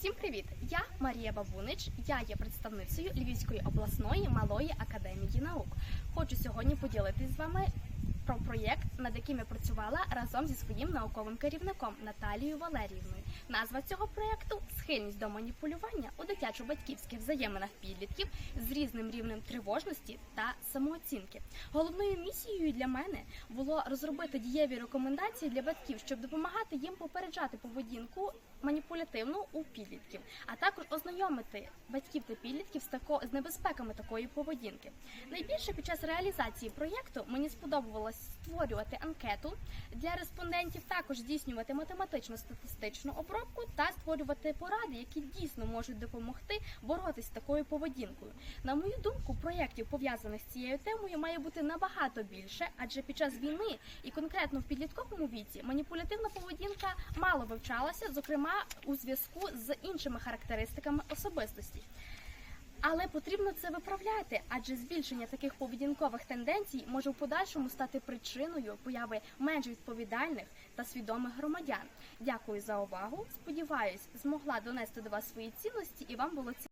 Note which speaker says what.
Speaker 1: Всім привіт! Я Марія Бабунич. Я є представницею Львівської обласної малої академії наук. Хочу сьогодні поділитись з вами про проєкт, над яким я працювала разом зі своїм науковим керівником Наталією Валеріївною. Назва цього проєкту схильність до маніпулювання у дитячо-батьківських взаєминах підлітків з різним рівнем тривожності та самооцінки. Головною місією для мене було розробити дієві рекомендації для батьків, щоб допомагати їм попереджати поведінку маніпулятивну у підлітків, а також ознайомити батьків та підлітків з тако з небезпеками такої поведінки. Найбільше під час реалізації проєкту мені сподобалось створювати анкету для респондентів, також здійснювати математично статистичну обробку та створювати поради, які дійсно можуть допомогти боротися з такою поведінкою. На мою думку, проєктів пов'язаних з цією темою має бути набагато більше, адже під час війни і конкретно в підлітковому віці маніпулятивна поведінка мало вивчалася, зокрема у зв'язку з іншими характеристиками особистості. Але потрібно це виправляти, адже збільшення таких поведінкових тенденцій може в подальшому стати причиною появи менш відповідальних та свідомих громадян. Дякую за увагу. Сподіваюсь, змогла донести до вас свої цінності і вам було цікаво.